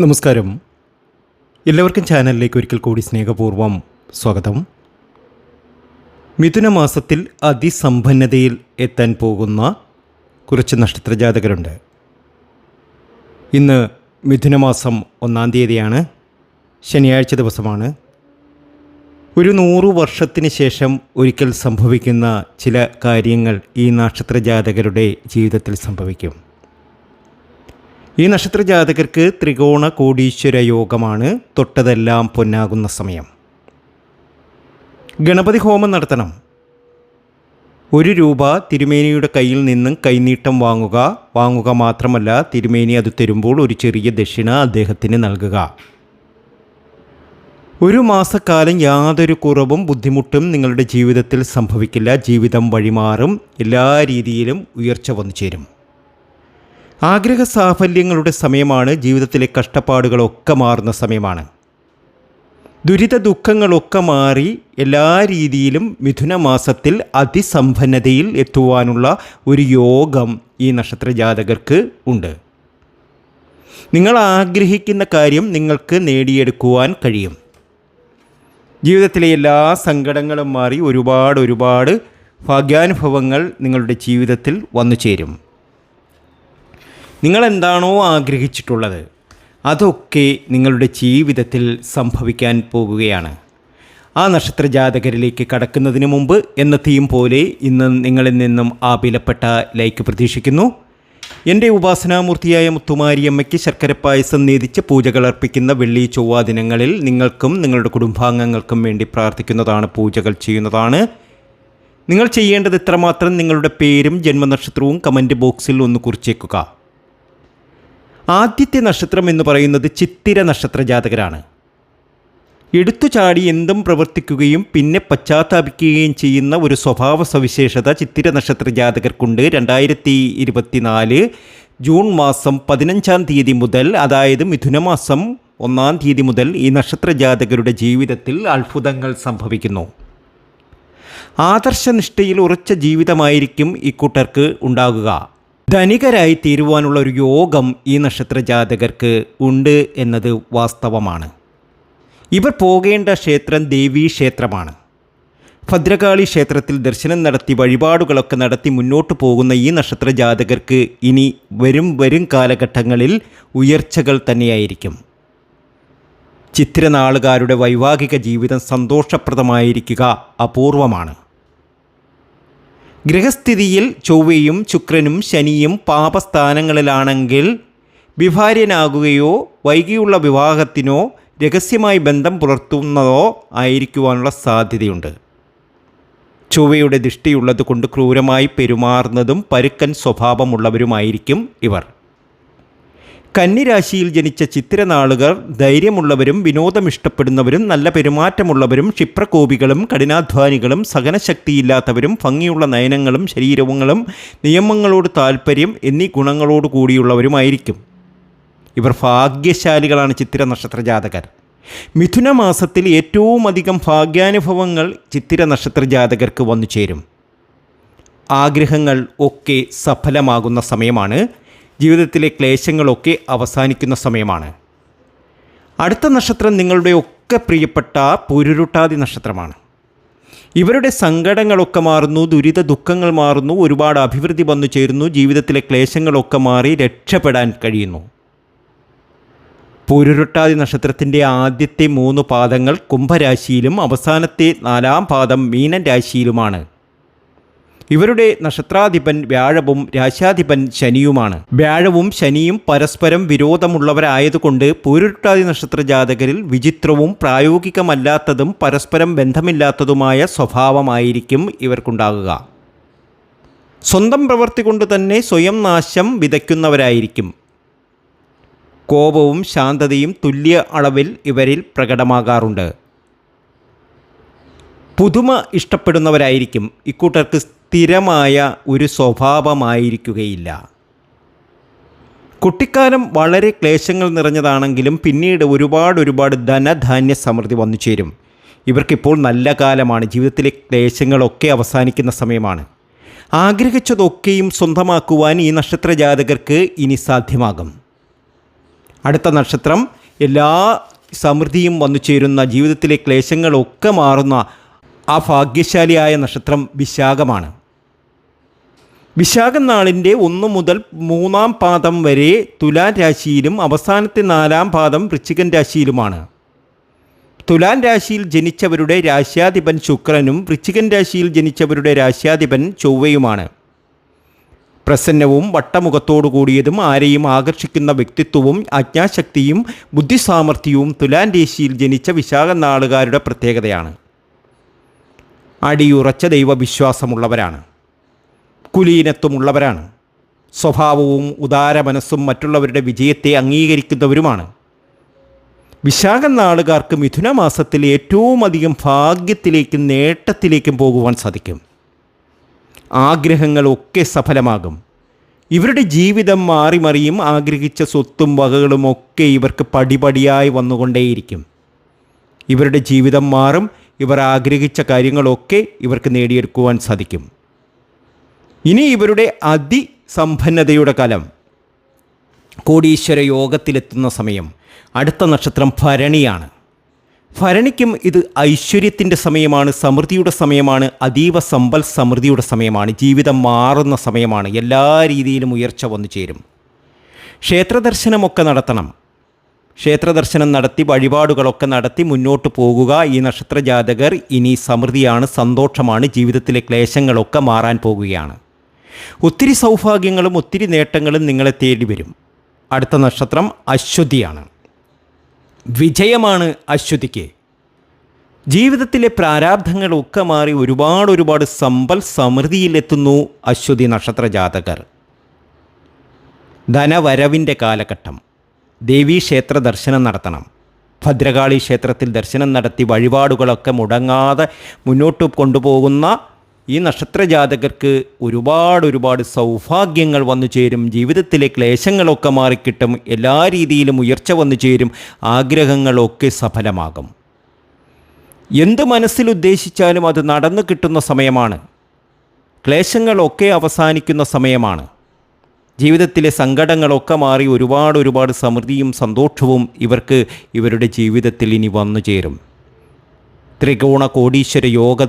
നമസ്കാരം. എല്ലാവർക്കും ചാനലിലേക്ക് ഒരിക്കൽ കൂടി സ്നേഹപൂർവം സ്വാഗതം. മിഥുന മാസത്തിൽ അതിസമ്പന്നതയിൽ എത്താൻ പോകുന്ന കുറച്ച് നക്ഷത്രജാതകരുണ്ട്. ഇന്ന് മിഥുന മാസം ഒന്നാം തീയതിയാണ്. ശനിയാഴ്ച ദിവസമാണ്. ഒരു നൂറു വർഷത്തിന് ശേഷം ഒരിക്കൽ സംഭവിക്കുന്ന ചില കാര്യങ്ങൾ ഈ നക്ഷത്രജാതകരുടെ ജീവിതത്തിൽ സംഭവിക്കും. ഈ നക്ഷത്ര ജാതകർക്ക് ത്രികോണ കോടീശ്വര യോഗമാണ് തൊട്ടതെല്ലാം പൊന്നാകുന്ന സമയം. ഗണപതി ഹോമം നടത്തണം. ഒരു രൂപ തിരുമേനിയുടെ കയ്യിൽ നിന്നും കൈനീട്ടം വാങ്ങുക വാങ്ങുക മാത്രമല്ല തിരുമേനി അത് തരുമ്പോൾ ഒരു ചെറിയ ദക്ഷിണ അദ്ദേഹത്തിന് നൽകുക. ഒരു മാസക്കാലം യാതൊരു കുറവും ബുദ്ധിമുട്ടും നിങ്ങളുടെ ജീവിതത്തിൽ സംഭവിക്കില്ല. ജീവിതം വഴിമാറും. എല്ലാ രീതിയിലും ഉയർച്ച വന്നു ചേരും ആഗ്രഹ സാഫല്യങ്ങളുടെ സമയമാണ് ജീവിതത്തിലെ കഷ്ടപ്പാടുകളൊക്കെ മാറുന്ന സമയമാണ്. ദുരിത ദുഃഖങ്ങളൊക്കെ മാറി എല്ലാ രീതിയിലും മിഥുന മാസത്തിൽ അതിസമ്പന്നതയിൽ എത്തുവാനുള്ള ഒരു യോഗം ഈ നക്ഷത്ര ജാതകർക്ക് ഉണ്ട്. നിങ്ങൾ ആഗ്രഹിക്കുന്ന കാര്യം നിങ്ങൾക്ക് നേടിയെടുക്കുവാൻ കഴിയും. ജീവിതത്തിലെ എല്ലാ സങ്കടങ്ങളും മാറി ഒരുപാട് ഒരുപാട് ഭാഗ്യാനുഭവങ്ങൾ നിങ്ങളുടെ ജീവിതത്തിൽ വന്നു ചേരും നിങ്ങൾ എന്താണോ ആഗ്രഹിച്ചിട്ടുള്ളത് അതൊക്കെ നിങ്ങളുടെ ജീവിതത്തിൽ സംഭവിക്കാൻ പോകുകയാണ്. ആ നക്ഷത്ര ജാതകരിലേക്ക് കടക്കുന്നതിന് മുമ്പ് എന്നത്തെയും പോലെ ഇന്ന് നിങ്ങളിൽ നിന്നും ആ വിലപ്പെട്ട ലൈക്ക് പ്രതീക്ഷിക്കുന്നു. എന്റെ ഉപാസനാമൂർത്തിയായ മുത്തുമാരിയമ്മയ്ക്ക് ശർക്കര പായസം നേതിച്ച് പൂജകൾ അർപ്പിക്കുന്ന വെള്ളി ചൊവ്വ ദിനങ്ങളിൽ നിങ്ങൾക്കും നിങ്ങളുടെ കുടുംബാംഗങ്ങൾക്കും വേണ്ടി പ്രാർത്ഥിക്കുന്നതാണ് പൂജകൾ ചെയ്യുന്നതാണ്. നിങ്ങൾ ചെയ്യേണ്ടത് ഇത്രമാത്രം നിങ്ങളുടെ പേരും ജന്മനക്ഷത്രവും കമന്റ് ബോക്സിൽ ഒന്ന് കുറിച്ചേക്കുക. ആദ്യത്തെ നക്ഷത്രം എന്ന് പറയുന്നത് ചിത്തിര നക്ഷത്ര ജാതകരാണ്. എടുത്തു ചാടി എന്തും പ്രവർത്തിക്കുകയും പിന്നെ പശ്ചാത്താപിക്കുകയും ചെയ്യുന്ന ഒരു സ്വഭാവ സവിശേഷത ചിത്തിര നക്ഷത്ര ജാതകർക്കുണ്ട്. രണ്ടായിരത്തി ഇരുപത്തിനാല് ജൂൺ മാസം പതിനഞ്ചാം തീയതി മുതൽ അതായത് മിഥുനമാസം ഒന്നാം തീയതി മുതൽ ഈ നക്ഷത്ര ജാതകരുടെ ജീവിതത്തിൽ അത്ഭുതങ്ങൾ സംഭവിക്കുന്നു. ആദർശനിഷ്ഠയിൽ ഉറച്ച ജീവിതമായിരിക്കും ഇക്കൂട്ടർക്ക് ഉണ്ടാകുക. ധനികരായി തീരുവാനുള്ള ഒരു യോഗം ഈ നക്ഷത്ര ജാതകർക്ക് ഉണ്ട് എന്നത് വാസ്തവമാണ്. ഇവർ പോകേണ്ട ക്ഷേത്രം ദേവീ ക്ഷേത്രമാണ്. ഭദ്രകാളി ക്ഷേത്രത്തിൽ ദർശനം നടത്തി വഴിപാടുകളൊക്കെ നടത്തി മുന്നോട്ട് പോകുന്ന ഈ നക്ഷത്ര ജാതകർക്ക് ഇനി വരും വരും കാലഘട്ടങ്ങളിൽ ഉയർച്ചകൾ തന്നെയായിരിക്കും. ചിത്രനാളുകാരുടെ വൈവാഹിക ജീവിതം സന്തോഷപ്രദമായിരിക്കുക അപൂർവമാണ്. ഗ്രഹസ്ഥിതിയിൽ ചൊവ്വയും ശുക്രനും ശനിയും പാപസ്ഥാനങ്ങളിലാണെങ്കിൽ വിഭാര്യനാകുകയോ വൈകിയുള്ള വിവാഹത്തിനോ രഹസ്യമായി ബന്ധം പുലർത്തുന്നതോ ആയിരിക്കുവാനുള്ള സാധ്യതയുണ്ട്. ചൊവ്വയുടെ ദൃഷ്ടിയുള്ളത് കൊണ്ട് ക്രൂരമായി പെരുമാറുന്നതും പരുക്കൻ സ്വഭാവമുള്ളവരുമായിരിക്കും ഇവർ. കന്നിരാശിയിൽ ജനിച്ച ചിത്തിരനാളുകൾ ധൈര്യമുള്ളവരും വിനോദം ഇഷ്ടപ്പെടുന്നവരും നല്ല പെരുമാറ്റമുള്ളവരും ക്ഷിപ്രകോപികളും കഠിനാധ്വാനികളും സഹനശക്തിയില്ലാത്തവരും ഭംഗിയുള്ള നയനങ്ങളും ശരീരങ്ങളും നിയമങ്ങളോട് താൽപ്പര്യം എന്നീ ഗുണങ്ങളോട് കൂടിയുള്ളവരുമായിരിക്കും. ഇവർ ഭാഗ്യശാലികളാണ് ചിത്തിര നക്ഷത്ര ജാതകർ. മിഥുന മാസത്തിൽ ഏറ്റവും അധികം ഭാഗ്യാനുഭവങ്ങൾ ചിത്തിര നക്ഷത്ര ജാതകർക്ക് വന്നു ചേരും ആഗ്രഹങ്ങൾ ഒക്കെ സഫലമാകുന്ന സമയമാണ്. ജീവിതത്തിലെ ക്ലേശങ്ങളൊക്കെ അവസാനിക്കുന്ന സമയമാണ്. അടുത്ത നക്ഷത്രം നിങ്ങളുടെ ഒക്കെ പ്രിയപ്പെട്ട പുരുരുട്ടാതി നക്ഷത്രമാണ്. ഇവരുടെ സങ്കടങ്ങളൊക്കെ മാറുന്നു ദുരിത ദുഃഖങ്ങൾ മാറുന്നു ഒരുപാട് അഭിവൃദ്ധി വന്നു ചേരുന്നു ജീവിതത്തിലെ ക്ലേശങ്ങളൊക്കെ മാറി രക്ഷപ്പെടാൻ കഴിയുന്നു. പുരുരുട്ടാതി നക്ഷത്രത്തിന്റെ ആദ്യത്തെ മൂന്ന് പാദങ്ങൾ കുംഭരാശിയിലും അവസാനത്തെ നാലാം പാദം മീനൻ രാശിയിലുമാണ്. ഇവരുടെ നക്ഷത്രാധിപൻ വ്യാഴവും രാശാധിപൻ ശനിയുമാണ്. വ്യാഴവും ശനിയും പരസ്പരം വിരോധമുള്ളവരായതുകൊണ്ട് പൂരുരുട്ടാതി നക്ഷത്ര ജാതകരിൽ വിചിത്രവും പ്രായോഗികമല്ലാത്തതും പരസ്പരം ബന്ധമില്ലാത്തതുമായ സ്വഭാവമായിരിക്കും ഇവർക്കുണ്ടാകുക. സ്വന്തം പ്രവൃത്തി കൊണ്ട് തന്നെ സ്വയം നാശം വിതയ്ക്കുന്നവരായിരിക്കും. കോപവും ശാന്തതയും തുല്യ അളവിൽ ഇവരിൽ പ്രകടമാകാറുണ്ട്. പുതുമ ഇഷ്ടപ്പെടുന്നവരായിരിക്കും. ഇക്കൂട്ടർക്ക് സ്ഥിരമായ ഒരു സ്വഭാവമായിരിക്കുകയില്ല. കുട്ടിക്കാലം വളരെ ക്ലേശങ്ങൾ നിറഞ്ഞതാണെങ്കിലും പിന്നീട് ഒരുപാട് ഒരുപാട് ധനധാന്യ സമൃദ്ധി വന്നു ചേരും. ഇവർക്കിപ്പോൾ നല്ല കാലമാണ്. ജീവിതത്തിലെ ക്ലേശങ്ങളൊക്കെ അവസാനിക്കുന്ന സമയമാണ്. ആഗ്രഹിച്ചതൊക്കെയും സ്വന്തമാക്കുവാൻ ഈ നക്ഷത്ര ജാതകർക്ക് ഇനി സാധ്യമാകും. അടുത്ത നക്ഷത്രം എല്ലാ സമൃദ്ധിയും വന്നു ചേരുന്ന ജീവിതത്തിലെ ക്ലേശങ്ങളൊക്കെ മാറുന്ന ആ ഭാഗ്യശാലിയായ നക്ഷത്രം വിശാഖമാണ്. വിശാഖം നാളിന്റെ ഒന്ന് മുതൽ മൂന്നാം പാദം വരെ തുലാൻ രാശിയിലും അവസാനത്തെ നാലാം പാദം വൃശ്ചികൻ രാശിയിലുമാണ്. തുലാൻ രാശിയിൽ ജനിച്ചവരുടെ രാശ്യാധിപൻ ശുക്രനും വൃശ്ചികൻ രാശിയിൽ ജനിച്ചവരുടെ രാശ്യാധിപൻ ചൊവ്വയുമാണ്. പ്രസന്നവും വട്ടമുഖത്തോടു കൂടിയതും ആരെയും ആകർഷിക്കുന്ന വ്യക്തിത്വവും അജ്ഞാശക്തിയും ബുദ്ധിസാമർഥ്യവും തുലാൻ രാശിയിൽ ജനിച്ച വിശാഖ നാളുകാരുടെ പ്രത്യേകതയാണ്. അടിയുറച്ച ദൈവവിശ്വാസമുള്ളവരാണ്. കുലീനത്വമുള്ളവരാണ്. സ്വഭാവവും ഉദാര മനസ്സും മറ്റുള്ളവരുടെ വിജയത്തെ അംഗീകരിക്കുന്നവരുമാണ്. വിശാഖ നാളുകാർക്ക് മിഥുന മാസത്തിൽ ഏറ്റവും അധികം ഭാഗ്യത്തിലേക്കും നേട്ടത്തിലേക്കും പോകുവാൻ സാധിക്കും. ആഗ്രഹങ്ങളൊക്കെ സഫലമാകും. ഇവരുടെ ജീവിതം മാറി മറിയും ആഗ്രഹിച്ച സ്വത്തും വകകളും ഒക്കെ ഇവർക്ക് പടിപടിയായി വന്നുകൊണ്ടേയിരിക്കും. ഇവരുടെ ജീവിതം മാറും ഇവർ ആഗ്രഹിച്ച കാര്യങ്ങളൊക്കെ ഇവർക്ക് നേടിയെടുക്കുവാൻ സാധിക്കും. ഇനി ഇവരുടെ അതിസമ്പന്നതയുടെ കാലം. കോടീശ്വര യോഗത്തിലെത്തുന്ന സമയം. അടുത്ത നക്ഷത്രം ഭരണിയാണ്. ഭരണിക്കും ഇത് ഐശ്വര്യത്തിന്റെ സമയമാണ് സമൃദ്ധിയുടെ സമയമാണ് അതീവ സമ്പൽ സമൃദ്ധിയുടെ സമയമാണ് ജീവിതം മാറുന്ന സമയമാണ് എല്ലാ രീതിയിലും ഉയർച്ച വന്നു ചേരും. ക്ഷേത്രദർശനമൊക്കെ നടത്തണം. ക്ഷേത്രദർശനം നടത്തി വഴിപാടുകളൊക്കെ നടത്തി മുന്നോട്ട് പോകുക. ഈ നക്ഷത്രജാതകർ ഇനി സമൃദ്ധിയാണ് സന്തോഷമാണ് ജീവിതത്തിലെ ക്ലേശങ്ങളൊക്കെ മാറാൻ പോകുകയാണ്. ഒത്തിരി സൗഭാഗ്യങ്ങളും ഒത്തിരി നേട്ടങ്ങളും നിങ്ങളെ തേടി വരും. അടുത്ത നക്ഷത്രം അശ്വതിയാണ്. വിജയമാണ് അശ്വതിക്ക്. ജീവിതത്തിലെ പ്രാരാബ്ധങ്ങളൊക്കെ മാറി ഒരുപാട് ഒരുപാട് സമ്പൽ സമൃദ്ധിയിലെത്തുന്നു അശ്വതി നക്ഷത്ര ജാതകർ. ധനവരവിന്റെ കാലഘട്ടം. ദേവീക്ഷേത്ര ദർശനം നടത്തണം. ഭദ്രകാളി ക്ഷേത്രത്തിൽ ദർശനം നടത്തി വഴിപാടുകളൊക്കെ മുടങ്ങാതെ മുന്നോട്ട് കൊണ്ടുപോകുന്ന ഈ നക്ഷത്രജാതകർക്ക് ഒരുപാട് ഒരുപാട് സൗഭാഗ്യങ്ങൾ വന്നു ചേരും ജീവിതത്തിലെ ക്ലേശങ്ങളൊക്കെ മാറിക്കിട്ടും എല്ലാ രീതിയിലും ഉയർച്ച വന്നു ചേരും ആഗ്രഹങ്ങളൊക്കെ സഫലമാകും. എന്ത് മനസ്സിൽ ഉദ്ദേശിച്ചാലും അത് നടന്നു കിട്ടുന്ന സമയമാണ്. ക്ലേശങ്ങളൊക്കെ അവസാനിക്കുന്ന സമയമാണ്. ജീവിതത്തിലെ സങ്കടങ്ങളൊക്കെ മാറി ഒരുപാട് ഒരുപാട് സമൃദ്ധിയും സന്തോഷവും ഇവർക്ക് ഇവരുടെ ജീവിതത്തിൽ ഇനി വന്നു ചേരും. ത്രികോണ കോടീശ്വര യോഗ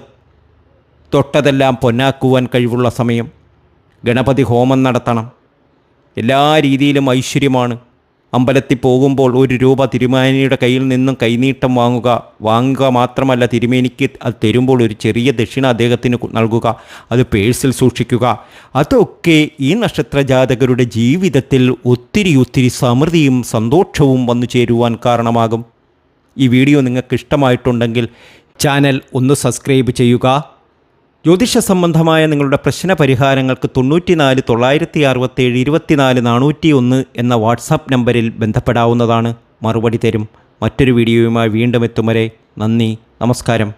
തൊട്ടതെല്ലാം പൊന്നാക്കുവാൻ കഴിവുള്ള സമയം. ഗണപതി ഹോമം നടത്തണം. എല്ലാ രീതിയിലും ഐശ്വര്യമാണ്. അമ്പലത്തിൽ പോകുമ്പോൾ ഒരു രൂപ തിരുമേനിയുടെ കയ്യിൽ നിന്നും കൈനീട്ടം വാങ്ങുക വാങ്ങുക മാത്രമല്ല തിരുമേനിക്ക് അത് തരുമ്പോൾ ഒരു ചെറിയ ദക്ഷിണ അദ്ദേഹത്തിന് നൽകുക അത് പേഴ്സിൽ സൂക്ഷിക്കുക. അതൊക്കെ ഈ നക്ഷത്ര ജാതകരുടെ ജീവിതത്തിൽ ഒത്തിരി ഒത്തിരി സമൃദ്ധിയും സന്തോഷവും വന്നു ചേരുവാൻ കാരണമാകും. ഈ വീഡിയോ നിങ്ങൾക്ക് ഇഷ്ടമായിട്ടുണ്ടെങ്കിൽ ചാനൽ ഒന്ന് സബ്സ്ക്രൈബ് ചെയ്യുക. ജ്യോതിഷ സംബന്ധമായ നിങ്ങളുടെ പ്രശ്ന പരിഹാരങ്ങൾക്ക് തൊണ്ണൂറ്റിനാല് തൊള്ളായിരത്തി അറുപത്തേഴ് ഇരുപത്തിനാല് നാനൂറ്റി ഒന്ന് എന്ന വാട്സാപ്പ് നമ്പറിൽ ബന്ധപ്പെടാവുന്നതാണ് മറുപടി തരും. മറ്റൊരു വീഡിയോയുമായി വീണ്ടും എത്തും വരെ നന്ദി നമസ്കാരം.